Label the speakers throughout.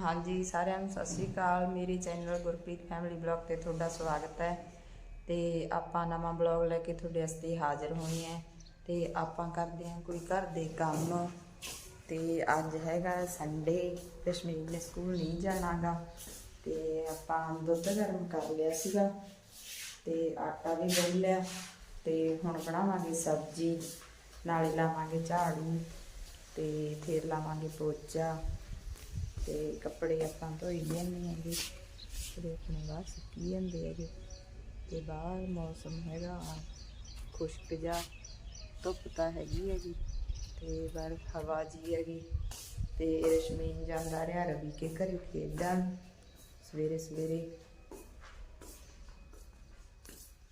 Speaker 1: ਹਾਂਜੀ, ਸਾਰਿਆਂ ਨੂੰ ਸਤਿ ਸ੍ਰੀ ਅਕਾਲ। ਮੇਰੇ ਚੈਨਲ ਗੁਰਪ੍ਰੀਤ ਫੈਮਿਲੀ ਬਲੌਗ ਤੇ ਤੁਹਾਡਾ ਸਵਾਗਤ ਹੈ। ਤੇ ਆਪਾਂ ਨਵਾਂ ਬਲੌਗ ਲੈ ਕੇ ਤੁਹਾਡੇ ਵਾਸਤੇ ਹਾਜ਼ਰ ਹੋਏ ਹਾਂ। ਤੇ ਆਪਾਂ ਕਰਦੇ ਹਾਂ ਕੋਈ ਘਰ ਦੇ ਕੰਮ। ਤੇ ਅੱਜ ਹੈਗਾ ਸੰਡੇ ਕਸ਼ਮੀਰ ਨੇ ਸਕੂਲ ਨਹੀਂ ਜਾਣਾਗਾ। ਤੇ ਆਪਾਂ ਦੁੱਧ ਗਰਮ ਕਰ ਲਿਆ ਸੀਗਾ। ਤੇ ਆਟਾ ਵੀ ਗੁੰਨ ਲਿਆ। ਤੇ ਹੁਣ ਬਣਾਵਾਂਗੇ ਸਬਜ਼ੀ। ਨਾਲੇ ਲਾਵਾਂਗੇ ਝਾੜੂ। ਤੇ ਫਿਰ ਲਾਵਾਂਗੇ ਪੋਚਾ। ਤੇ ਕੱਪੜੇ ਆਪਾਂ ਧੋਈ ਲੈਣੇ ਹੈਗੇ। ਤੇ ਆਪਣੇ ਬਾਹਰ ਸੁੱਕੀ ਜਾਂਦੇ ਹੈਗੇ। ਤੇ ਬਾਹਰ ਮੌਸਮ ਹੈਗਾ, ਖੁਸ਼ਕ ਜਾ ਧੁੱਪ ਤਾਂ ਹੈਗੀ ਹੈਗੀ। ਤੇ ਬਾਹਰ ਹਵਾ ਜੀ ਹੈਗੀ। ਤੇ ਰਸ਼ਮੀਨ ਜਾਂਦਾ ਰਿਹਾ, ਰਵੀ ਕੇ ਘਰੇ ਖੇਡਣ ਸਵੇਰੇ ਸਵੇਰੇ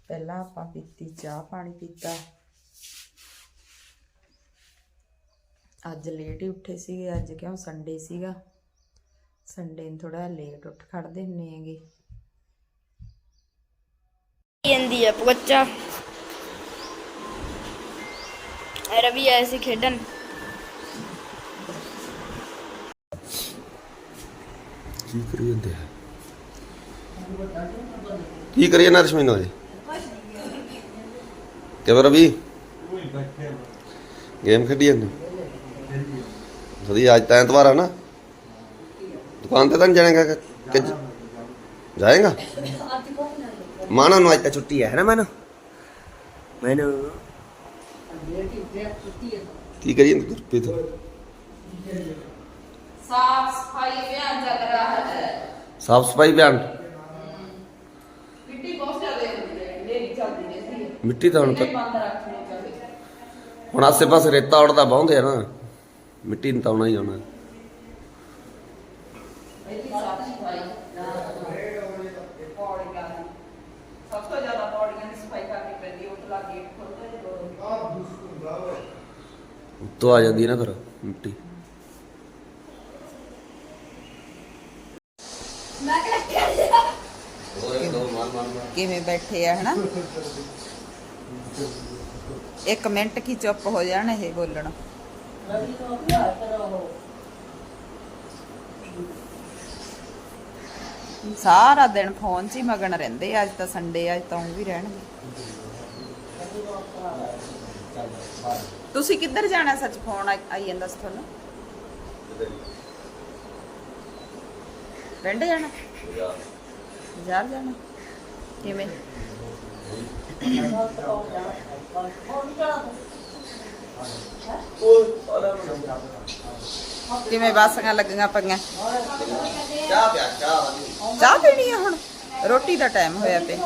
Speaker 1: ਪਹਿਲਾਂ ਆਪਾਂ ਪੀਤੀ, ਚਾਹ ਪਾਣੀ ਪੀਤਾ। ਅੱਜ ਲੇਟ ਹੀ ਉੱਠੇ ਸੀਗੇ, ਅੱਜ ਕਿਉਂ ਸੰਡੇ ਸੀਗਾ। ਸੰਡੇ ਨੂੰ ਥੋੜਾ ਲੇਟ ਉੱਠ ਖੜਦੇ ਹੁੰਨੇ ਹੈਗੇ।
Speaker 2: ਜਾਂਦੀ ਹੈ ਪੋਚਾ? ਰਵੀ ਐਸੇ ਖੇਡਣ।
Speaker 3: ਕੀ ਕਰੀ ਜਾਂਦੇ ਆ? ਕੀ ਕਰੀ ਜਾਂਦਾ ਰਸ਼ਮੀਨ ਜੀ? ਕਿਵੇਂ ਰਵੀ? ਗੇਮ ਖੇਡੀ ਜਾਂਦੇ? ਵਧੀਆ ਅੱਜ ਤਾਂ ਐਤਵਾਰ ਆ ਨਾ। ਦੁਕਾਨ ਤੇ ਤਾਂ ਨਹੀਂ ਜਾਣੇਗਾ ਕਿ ਜਾਏਗਾ? ਮਾਨਾ ਨੂੰ ਅੱਜ ਤਾਂ ਛੁੱਟੀ ਹੈ ਨਾ ਮਾਨਾ? ਮੈਨੂੰ। ਕੀ ਕਰੀ ਜਾਂਦੇ ਗੁਰਪ੍ਰੀਤ
Speaker 1: ਸਾਫ਼ ਸਫ਼ਾਈ ਅਭਿਆਨ ਚੱਲ ਰਿਹਾ ਹੈ।
Speaker 3: ਸਾਫ਼ ਸਫ਼ਾਈ ਬਿਆਨ
Speaker 1: ਮਿੱਟੀ ਬਹੁਤ ਜ਼ਿਆਦਾ ਹੁੰਦੀ ਹੈ ਨੇਰੀ ਚੱਲਦੀ ਹੈ
Speaker 3: ਮਿੱਟੀ ਤਾਂ ਹੁਣ ਤਾਂ
Speaker 1: ਬੰਦ ਰੱਖਣੀ ਚਾਹੀਦੀ
Speaker 3: ਹੁਣ ਆਸੇ ਪਾਸੇ ਰੇਤਾ ਉੜਦਾ ਬਹੁੰਦੇ ਆ ਨਾ। ਮਿੱਟੀ ਨੂੰ ਤਾਂ ਆਉਣਾ ਹੀ ਆਉਣਾ
Speaker 1: ਪਹਿਲੀ ਸਾਫ਼ ਸਫ਼ਾਈ ਪੌੜੀਆਂ ਦੀ। ਸਭ ਤੋਂ ਜ਼ਿਆਦਾ ਪੌੜੀਆਂ ਦੀ ਸਫ਼ਾਈ ਕਰਨੀ ਪੈਂਦੀ ਹੈ ਉਤਲਾ ਗੇਟ ਖੋਲ੍ਹਦੇ ਨੇ ਦੋ
Speaker 3: ਉੱਤੋਂ ਆ ਜਾਂਦੀ ਹੈ ਨਾ ਫਿਰ ਮਿੱਟੀ।
Speaker 1: ਕਿਵੇਂ ਬੈਠੇ ਆ ਹਨਾ? ਇੱਕ ਮਿੰਟ ਕੀ ਚੁੱਪ ਹੋ ਜਾਣ ਇਹ ਬੋਲਣ। ਸਾਰਾ ਦਿਨ ਫੋਨ 'ਚ ਹੀ ਮਗਨ ਰਹਿੰਦੇ ਆ। ਅੱਜ ਤਾਂ ਸੰਡੇ ਆ, ਅੱਜ ਤਾਂ ਉਹ ਵੀ ਰਹਿਣਗੇ। ਤੁਸੀਂ ਕਿੱਧਰ ਜਾਣਾ ਸੱਚ ਫੋਨ ਆਈ ਜਾਂਦਾ ਸੀ ਤੁਹਾਨੂੰ? ਪਿੰਡ ਜਾਣਾ? ਬਾਜ਼ਾਰ ਜਾਣਾ? ਕਿਵੇਂ? ਕਿਵੇਂ ਬਾਸਾਂ ਲੱਗੀਆਂ ਪਈਆਂ?
Speaker 3: ਚਾਹ ਪਿਆ ਚਾਹ
Speaker 1: ਚਾਹ ਪੀਣੀ ਆ ਹੁਣ? ਰੋਟੀ ਦਾ ਟਾਈਮ ਹੋਇਆ ਪਿਆ।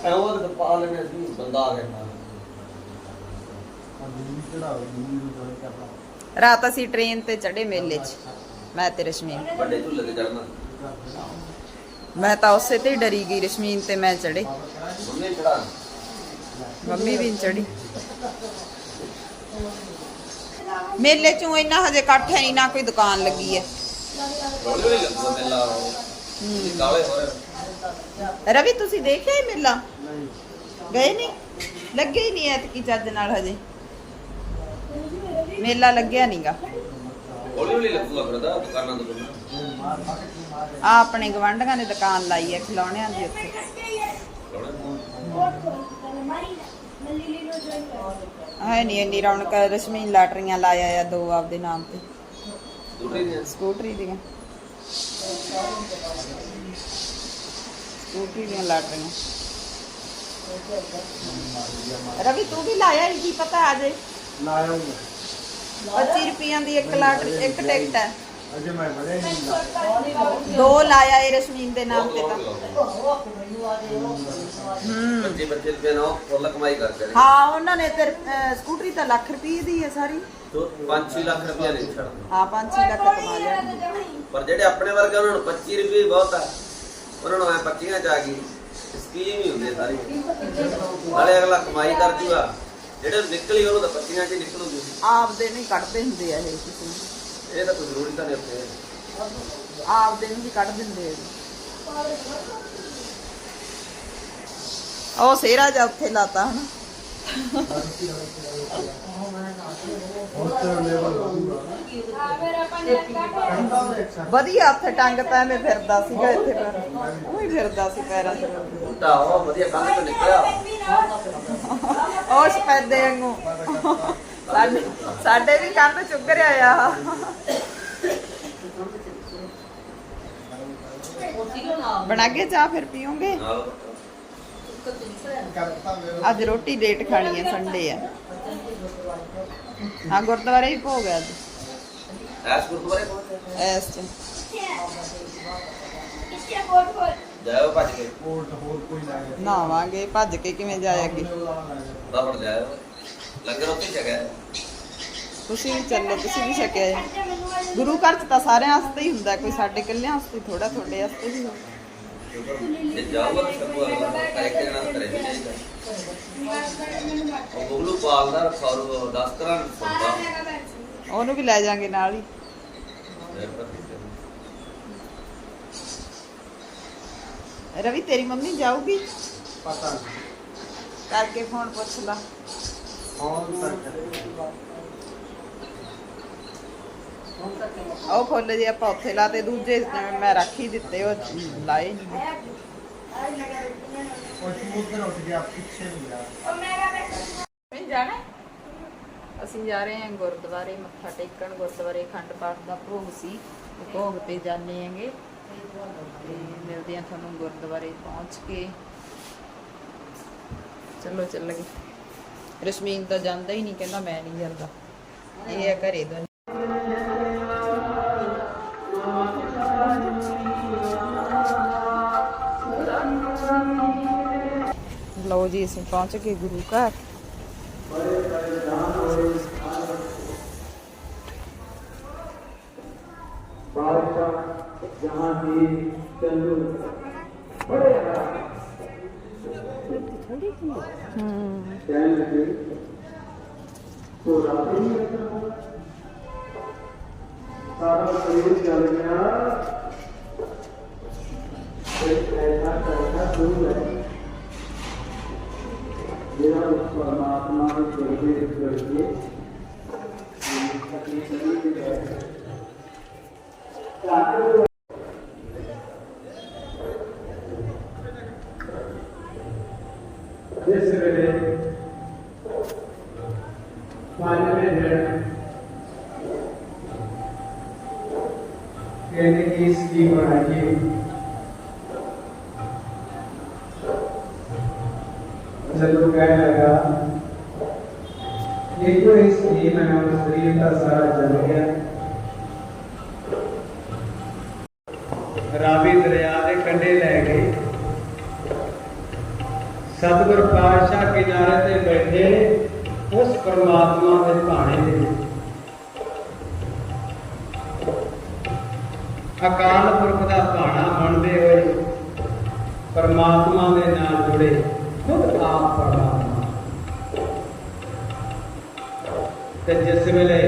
Speaker 3: ਐ ਉਹ ਤਾਂ ਪਾ ਲੈਣੇ ਸੀ ਬੰਦਾ ਆ ਗਿਆ
Speaker 1: ਰਾਤ ਅਸੀਂ ਟ੍ਰੇਨ ਤੇ ਚੜੇ ਮੇਲੇ 'ਚ। ਮੈਂ ਤੇ ਰਸ਼ਮੀਨ।
Speaker 3: ਵੱਡੇ ਝੂਲੇ ਤੇ ਚੜਨਾ
Speaker 1: ਮੈਂ ਤਾਂ ਉਸੇ ਤੇ ਹੀ ਡਰੀ ਗਈ ਰਸ਼ਮੀਨ ਤੇ ਮੈਂ ਚੜੇ
Speaker 3: ਉਹਨੇ ਚੜਾ
Speaker 1: ਮੰਮੀ ਵੀ ਚੜੀ ਮੇਲੇ 'ਚੋਂ ਇੰਨਾ ਹਜੇ ਇਕੱਠ ਹੈ ਨਹੀਂ ਨਾ ਕੋਈ ਦੁਕਾਨ ਲੱਗੀ ਹੈ।
Speaker 3: ਕਾਲੇ ਹੋ ਰਹੇ
Speaker 1: ਰਵੀ ਤੁਸੀਂ ਦੇਖਿਆ ਇਹ ਮੇਲਾ? ਗਏ ਨਹੀਂ? ਲੱਗੇ ਹੀ ਨਹੀਂ ਐਤਕੀ ਚੱਜ ਨਾਲ ਹਜੇ। ਮੇਲਾ ਲੱਗਿਆ ਨਹੀਂਗਾ
Speaker 3: ਹੌਲੀ ਹੌਲੀ ਲੱਗੂਗਾ ਫਿਰ ਦਾ ਦੁਕਾਨਾਂ ਤੋਂ
Speaker 1: ਆ ਆਪਣੇ ਗਵੰਡੀਆਂ ਨੇ ਦੁਕਾਨ ਲਾਈ ਹੈ ਖਿਲੌਣਿਆਂ ਦੀ ਉੱਥੇ। ਹੈ ਨਹੀਂ ਇੰਨੀ ਰੌਣਕ ਰਸ਼ਮੀਨ ਲਾਟਰੀਆਂ ਲਾਇਆ ਆ ਦੋ ਆਪਦੇ ਨਾਮ ਤੇ। ਸਕੂਟਰੀ ਦੀਆਂ। ਸਕੂਟਰੀ ਦੀਆਂ ਲਾਟਰੀਆਂ ਰਵੀ ਤੂੰ ਵੀ ਲਾਇਆ ਹੀ ਕੀ ਪਤਾ ਆ ਜੇ
Speaker 4: ਲਾਇਆ ਹੂੰ
Speaker 1: 25 ਰੁਪਈਆਂ ਦੀ ਇੱਕ ਲਾਟਰੀ ਇੱਕ ਟਿਕਟ ਹੈ।
Speaker 4: ਅਜੇ ਮੈਂ ਬੜੇ ਨਹੀਂ
Speaker 1: ਦੋ ਲਾਇਆ ਏ ਰਸ਼ਮੀਨ ਦੇ ਨਾਮ ਤੇ ਤਾਂ।
Speaker 3: ਬੱਚੇ ਬੱਚੇ ਰੁਪਏ ਨਾਲ ਫੁੱਲ ਕਮਾਈ ਕਰਦੇ ਨੇ।
Speaker 1: ਹਾਂ ਉਹਨਾਂ ਨੇ ਤੇ ਸਕੂਟਰੀ ਤਾਂ ਲੱਖ ਰੁਪਏ ਦੀ ਹੈ ਸਾਰੀ।
Speaker 3: ਤੋਂ 5-6 ਲੱਖ ਰੁਪਏ ਨਹੀਂ ਛੱਡਦੇ
Speaker 1: ਹਾਂ 5-6 ਲੱਖ ਕਮਾ ਲਿਆ।
Speaker 3: ਪਰ ਜਿਹੜੇ ਆਪਣੇ ਵਰਗੇ ਉਹਨਾਂ ਨੂੰ 25 ਰੁਪਏ ਬਹੁਤ ਆ। ਉਹਨਾਂ ਨੂੰ ਐ 25 ਚ ਆ ਗਈ। ਸਕੀਮ ਹੀ ਹੁੰਦੀ ਸਾਰੀ। ਨਾਲੇ ਅਗਲਾ ਕਮਾਈ ਕਰ ਜੂਗਾ। ਜਿਹੜੇ ਨਿਕਲੀ ਉਹਨੂੰ ਤਾਂ 25 ਚ ਨਿਕਲੂਗੀ।
Speaker 1: ਆਪਦੇ ਨਹੀਂ ਕੱਢਦੇ ਹੁੰਦੇ ਆ ਇਹ ਕਿਸੇ।
Speaker 3: ਇਹ ਤਾਂ ਕੋਈ ਜ਼ਰੂਰੀ ਤਾਂ ਨਹੀਂ ਉੱਥੇ।
Speaker 1: ਆਪਦੇ ਨੂੰ ਵੀ ਕੱਢ ਦਿੰਦੇ ਆ। ਉਹ ਸੇਰਾ ਜਾ ਉੱਥੇ ਲਾਤਾ ਹਨਾ। ਵਧੀਆ ਉੱਥੇ ਟੰਗ ਤਾਂ ਐਵੇਂ ਫਿਰਦਾ ਸੀਗਾ ਇੱਥੇ ਪਰ ਉਹ ਹੀ ਫਿਰਦਾ ਸੀ ਪੈਰਾਂ ਤੇ।
Speaker 3: ਬੂਟਾ ਉਹ ਵਧੀਆ ਕੰਨ ਤੋਂ ਨਿਕਲਿਆ।
Speaker 1: ਉਹ ਸਪੈਦੇ ਵਾਂਗੂ। ਸਾਡੇ ਸਾਡੇ ਵੀ ਕੰਨ ਚੁੱਗ ਰਿਹਾ ਆ। ਬਣਾ ਕੇ ਚਾਹ ਫਿਰ ਪੀਓਗੇ?
Speaker 3: ਨਾਲ
Speaker 1: ਅੱਜ ਰੋਟੀ ਲੇਟ ਖਾਣੀ ਹੈ ਸੰਡੇ ਆ। ਹਾਂ ਗੁਰਦੁਆਰੇ ਹੀ ਭੋਗ ਹੈ ਅੱਜ।
Speaker 3: ਐਸ ਗੁਰਦੁਆਰੇ ਪਹੁੰਚੇ
Speaker 1: ਇਸ ਚ।
Speaker 3: ਜਾਓ ਭੱਜ ਕੇ।
Speaker 4: ਕੋਟ ਹੋਰ ਕੋਈ ਨਾ ਗਿਆ
Speaker 1: ਨਾਵਾਂਗੇ ਭੱਜ ਕੇ ਕਿਵੇਂ ਜਾਏਗੀ
Speaker 3: ਬਾਬੜ ਜਾਓ ਲੰਗਰ ਉੱਥੇ ਜਗ੍ਹਾ ਹੈ।
Speaker 1: ਤੁਸੀਂ ਵੀ ਚੱਲੋ ਤੁਸੀਂ ਵੀ ਛਕਿਆ ਗੁਰੂ ਘਰ ਚ ਤਾਂ ਸਾਰਿਆਂ ਵਾਸਤੇ ਹੀ ਹੁੰਦਾ ਕੋਈ ਸਾਡੇ ਇਕੱਲਿਆਂ ਵਾਸਤੇ ਥੋੜਾ ਤੁਹਾਡੇ ਵਾਸਤੇ ਵੀ ਹੁੰਦਾ।
Speaker 3: ਜੇ ਜਾਊਗਾ ਤਾਂ ਸਭ ਅਗਲਾ ਕਰੇ ਕਿ ਨਾ ਕਰੇ ਵੀ ਚਾਹੀਦਾ ਉਹ ਬਗਲੂ ਪਾਲਦਾ ਰਖਾਰੂ 10 ਕਰਾਂ ਸੁਣਦਾ
Speaker 1: ਉਹਨੂੰ ਵੀ ਲੈ ਜਾਾਂਗੇ ਨਾਲ ਹੀ। ਰਵੀ ਤੇਰੀ ਮੰਮੀ ਜਾਊਗੀ?
Speaker 4: ਪਤਾ ਨਹੀਂ।
Speaker 1: ਕਰਕੇ ਫੋਨ ਪੁੱਛ ਲਾ।
Speaker 4: ਕੌਣ ਤੱਕ
Speaker 1: ਉਹ ਫੁੱਲ ਜੇ ਆਪਾਂ ਉੱਥੇ ਲਾਤੇ ਦੂਜੇ ਮੈਂ ਰੱਖ ਹੀ ਦਿੱਤੇ, ਉਹ ਲਾਏ ਨਹੀਂ
Speaker 4: ਉਹ ਸਮੁੰਦਰ ਉੱਠ ਗਿਆ ਪਿੱਛੇ ਨਹੀਂ ਗਿਆ
Speaker 1: ਮੈਂ ਜਾਣਾ ਅਸੀਂ ਜਾ ਰਹੇ ਹਾਂ ਗੁਰਦੁਆਰੇ, ਮੱਥਾ ਟੇਕਣ, ਗੁਰਦੁਆਰੇ ਅਖੰਡ ਪਾਠ ਦਾ ਭੋਗ ਸੀ, ਭੋਗ ਤੇ ਜਾਣੇ ਆਂਗੇ ਤੇ ਮਿਲਦੇ ਆ ਤੁਹਾਨੂੰ ਗੁਰਦੁਆਰੇ ਪਹੁੰਚ ਕੇ। ਚਲੋ ਚੱਲਾਂਗੇ ਰਸ਼ਮੀਨ ਤਾਂ ਜਾਂਦਾ ਹੀ ਨਹੀਂ, ਕਹਿੰਦਾ ਮੈਂ ਨਹੀਂ ਜਾਂਦਾ। ਇਹ ਆ ਘਰੇ ਦਾ लो
Speaker 5: जी असीं पहुच गए गुरु घर तो रात्रि में सारा शरीर चल गया एक ऐसा कैसा दूर है उस परमात्मा को केंद्रित करके Thank you. ਕਹਿੰਦੇ ਕਿ ਇਸ ਕੀ ਬਣਾਈਏ ਜਦੋਂ ਕਹਿਣ ਲੱਗਾ ਇਹ ਜੋ ਇਸ ਕੀ ਰਾਵੀ ਦਰਿਆ ਦੇ ਕੰਢੇ ਲੈ ਗਏ। ਸਤਿਗੁਰ ਪਾਤਸ਼ਾਹ ਕਿਨਾਰੇ ਤੇ ਬੈਠੇ ਉਸ ਪਰਮਾਤਮਾ ਦੇ ਭਾਣੇ ਦੇ ਅਕਾਲ ਪੁਰਖ ਦਾ ਭਾਣਾ ਮੰਨਦੇ ਹੋਏ ਪਰਮਾਤਮਾ ਦੇ ਨਾਲ ਜੁੜੇ। ਖੁਦ ਆਪ ਤੇ ਜਿਸ ਵੇਲੇ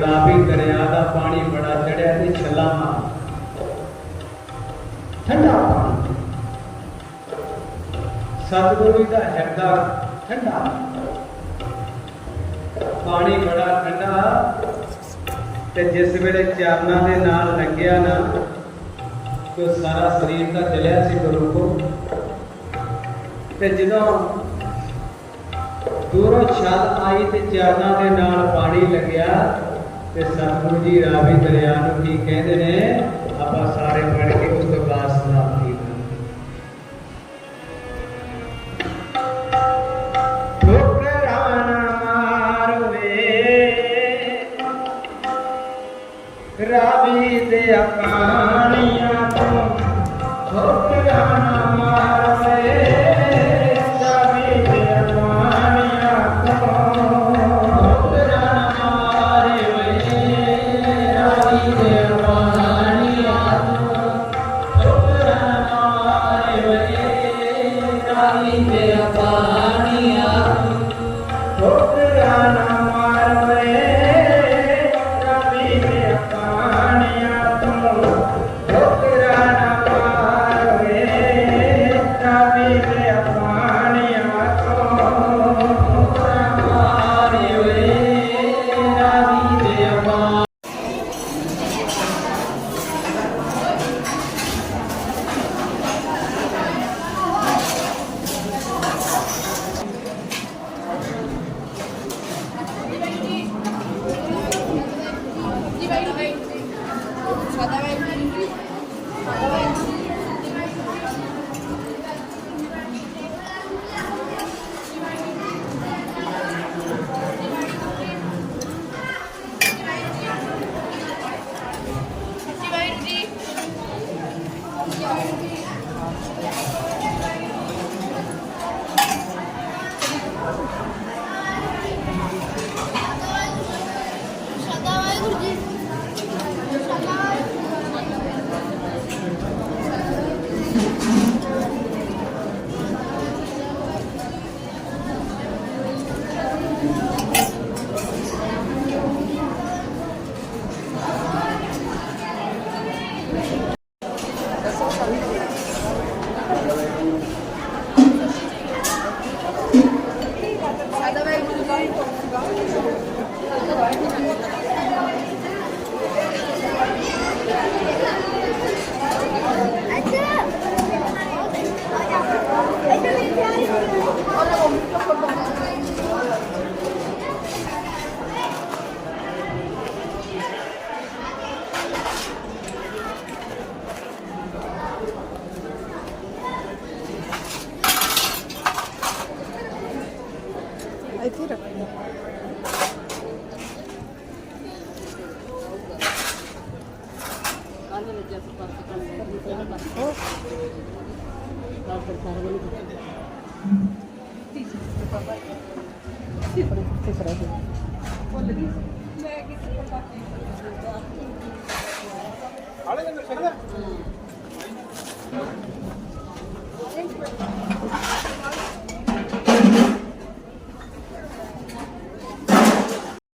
Speaker 5: ਰਾਵੀ ਦਰਿਆ ਦਾ ਪਾਣੀ ਬੜਾ ਚੜਿਆ ਤੇ ਛਲਾਵਾਂ ਠੰਡਾ ਪਾਣੀ। ਸਤਿਗੁਰੂ ਦਾ ਹਿਰਦਾ ਠੰਡਾ। ਪਾਣੀ ਬੜਾ ਠੰਡਾ। ਤੇ ਜਿਸ ਵੇਲੇ ਚਰਨਾਂ ਦੇ ਨਾਲ ਲੱਗਿਆ ਨਾ, ਤੇ ਸਾਰਾ ਸਰੀਰ ਦਾ ਜਲਿਆ ਸੀ ਗੁਰੂ ਕੋ ਤੇ ਜਦੋਂ ਦੂਰੋਂ ਛੱਲ ਆਈ ਤੇ ਚਰਨਾਂ ਦੇ ਨਾਲ ਪਾਣੀ ਲੱਗਿਆ, ਤੇ ਸਤਿਗੁਰੂ ਜੀ ਰਾਵੀ ਦਰਿਆ ਨੂੰ ਕੀ ਕਹਿੰਦੇ ਨੇ? ਆਪਾਂ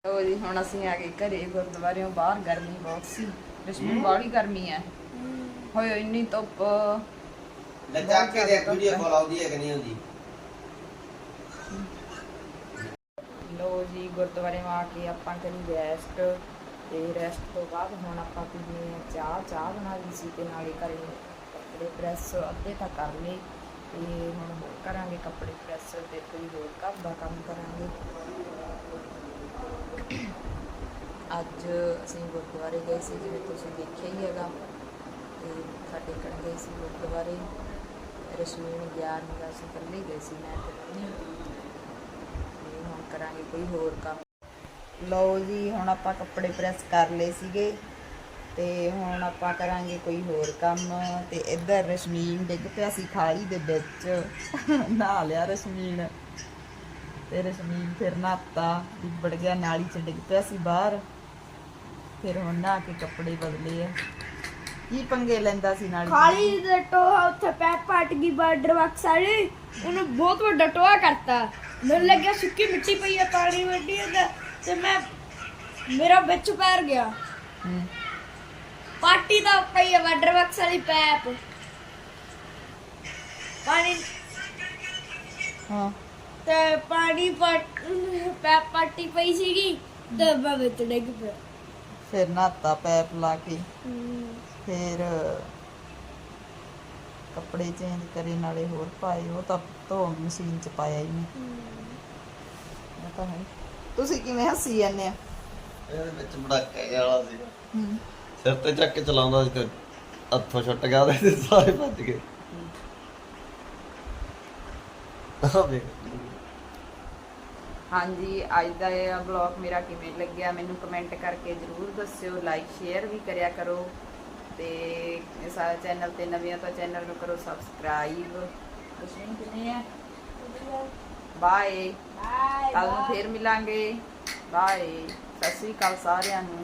Speaker 1: ਲੋ ਜੀ, ਹੁਣ ਅਸੀਂ ਆ ਗਏ ਘਰੇ ਗੁਰਦੁਆਰਿਓਂ ਬਾਹਰ, ਗਰਮੀ ਬਹੁਤ ਸੀ। ਰਸ਼ਮੀ ਬਾਹਲੀ ਗਰਮੀ ਹੈ। ਹੋਏ ਇੰਨੀ ਧੁੱਪ
Speaker 3: ਲੱਜਾ ਕੇ ਦੇਖ ਵੀਡੀਓ ਕਾਲ ਆਉਂਦੀ ਹੈ ਕਿ ਨਹੀਂ ਆਉਂਦੀ?
Speaker 1: ਲੋ ਜੀ ਗੁਰਦੁਆਰੇ ਆ ਕੇ ਆਪਾਂ ਕਰੀ ਰੈਸਟ ਤੇ ਰੈਸਟ ਤੋਂ ਬਾਅਦ ਹੁਣ ਆਪਾਂ ਪੀਣੀ ਹੈ ਚਾਹ। ਚਾਹ ਬਣਾ ਲਈ ਸੀ ਤੇ ਨਾਲੇ ਘਰੇ ਕੱਪੜੇ ਪ੍ਰੈਸ ਅੱਧੇ ਤਾਂ ਕਰ ਲਏ। ਤੇ ਹੁਣ ਹੋਰ ਕਰਾਂਗੇ ਕੱਪੜੇ ਪ੍ਰੈਸ ਤੇ ਕੋਈ ਹੋਰ ਘਰ ਦਾ ਕੰਮ ਕਰਾਂਗੇ। ਅੱਜ ਅਸੀਂ ਗੁਰਦੁਆਰੇ ਗਏ ਸੀ ਜਿਵੇਂ ਤੁਸੀਂ ਦੇਖਿਆ ਹੀ ਹੈਗਾ। ਸਾਡੇ ਗਏ ਸੀ, ਗੁਰਦੁਆਰੇ। ਰਸ਼ਮੀਨ ਗਿਆ ਨਹੀਂ ਅਸੀਂ ਇਕੱਲੇ ਗਏ ਸੀ, ਮੈਂ ਤੇ ਹੁਣ ਕਰਾਂਗੇ ਕੋਈ ਹੋਰ ਕੰਮ। ਲਓ ਜੀ, ਹੁਣ ਆਪਾਂ ਕੱਪੜੇ ਪ੍ਰੈਸ ਕਰ ਲਏ ਸੀਗੇ। ਤੇ ਹੁਣ ਆਪਾਂ ਕਰਾਂਗੇ ਕੋਈ ਹੋਰ ਕੰਮ। ਤੇ ਇੱਧਰ ਰਸ਼ਮੀਨ ਡਿੱਗ ਪਿਆ ਸੀ ਖਾਈ ਦੇ ਵਿੱਚ। ਨਹਾ ਲਿਆ ਰਸ਼ਮੀਨ ਤੇ ਰਸ਼ਮੀਨ ਫਿਰ ਨਹਾਤਾ। ਡਿੱਬੜ ਗਿਆ, ਨਾਲੀ ਚ ਡਿੱਗ ਪਿਆ ਸੀ ਬਾਹਰ। ਫਿਰ ਹੁਣ ਨਹਾ ਕੇ ਕੱਪੜੇ ਬਦਲੇ ਆ। ਕੀ ਪੰਗੇ ਲੈਂਦਾ ਸੀ ਨਾਲੀ?
Speaker 2: ਖਾਲੀ ਦਾ ਟੋਆ ਉੱਥੇ ਪੈ ਪਟ ਗਈ ਬਾਰਡਰ ਬਾਕਸ ਵਾਲੀ। ਉਹਨੇ ਬਹੁਤ ਵੱਡਾ ਟੋਆ ਕਰਤਾ। ਮੈਨੂੰ ਲੱਗਿਆ ਸੁੱਕੀ ਮਿੱਟੀ ਪਈ ਹੈ ਪਾਣੀ ਵੱਡੀ ਹੈ ਤੇ ਮੈਂ ਮੇਰਾ ਵਿੱਚ ਪੈਰ ਗਿਆ।
Speaker 1: ਹੂੰ।
Speaker 2: ਪਾਰਟੀ ਦਾ ਪਈ ਹੈ ਵਾਟਰ ਬਾਕਸ ਵਾਲੀ ਪੈਪ। ਪਾਣੀ
Speaker 1: ਹਾਂ।
Speaker 2: ਤੇ ਪਾਣੀ ਪਟ ਪੈਪ ਪਾਰਟੀ ਪਈ ਸੀਗੀ ਡੱਬਾ ਵਿੱਚ ਡਿੱਗ ਪਿਆ।
Speaker 1: ਫਿਰ ਨਹਾਤਾ ਪੈਪ ਲਾ ਕੇ। ਫਿਰ ਕੱਪੜੇ ਚੇਂਜ ਕਰੇ ਨਾਲੇ ਹੋਰ ਪਾਏ। ਉਹ ਤਾਂ ਧੋ ਮਸ਼ੀਨ ਚ ਪਾਇਆ ਹੀ ਨਹੀਂ ਉਹ ਤਾਂ ਹੈ। ਤੁਸੀਂ ਕਿਵੇਂ ਹੱਸੀ ਜਾਂਦੇ ਆ
Speaker 3: ਇਹਦੇ ਵਿੱਚ ਬੜਾਕੇ ਵਾਲਾ ਸੀ। ਸਿਰ ਤੇ ਚੱਕ ਕੇ ਚਲਾਉਂਦਾ ਸੀ ਤੇ ਹੱਥੋਂ ਛੁੱਟ ਗਿਆ ਉਹਦੇ ਤੇ ਸਾਰੇ ਭੱਜ ਗਏ। ਵੇਖ।
Speaker 1: ਹਾਂਜੀ ਅੱਜ ਦਾ ਇਹ ਬਲੌਗ ਮੇਰਾ ਕਿਵੇਂ ਲੱਗਿਆ? ਮੈਨੂੰ ਕਮੈਂਟ ਕਰਕੇ ਜਰੂਰ ਦੱਸਿਓ ਲਾਈਕ ਸ਼ੇਅਰ ਵੀ ਕਰਿਆ ਕਰੋ। ਤੇ ਸਾਰੇ ਚੈਨਲ ਤੇ ਨਵੀਆਂ ਤਾਂ ਚੈਨਲ ਨੂੰ ਕਰੋ ਸਬਸਕ੍ਰਾਈਬ। ਕੁਛ ਨਹੀਂ ਕਿਨੇ ਆ? ਬਾਏ
Speaker 2: ਬਾਏ
Speaker 1: ਕੱਲ ਨੂੰ ਫੇਰ ਮਿਲਾਂਗੇ। ਬਾਏ ਸਤਿ ਸ੍ਰੀ ਅਕਾਲ ਸਾਰਿਆਂ ਨੂੰ।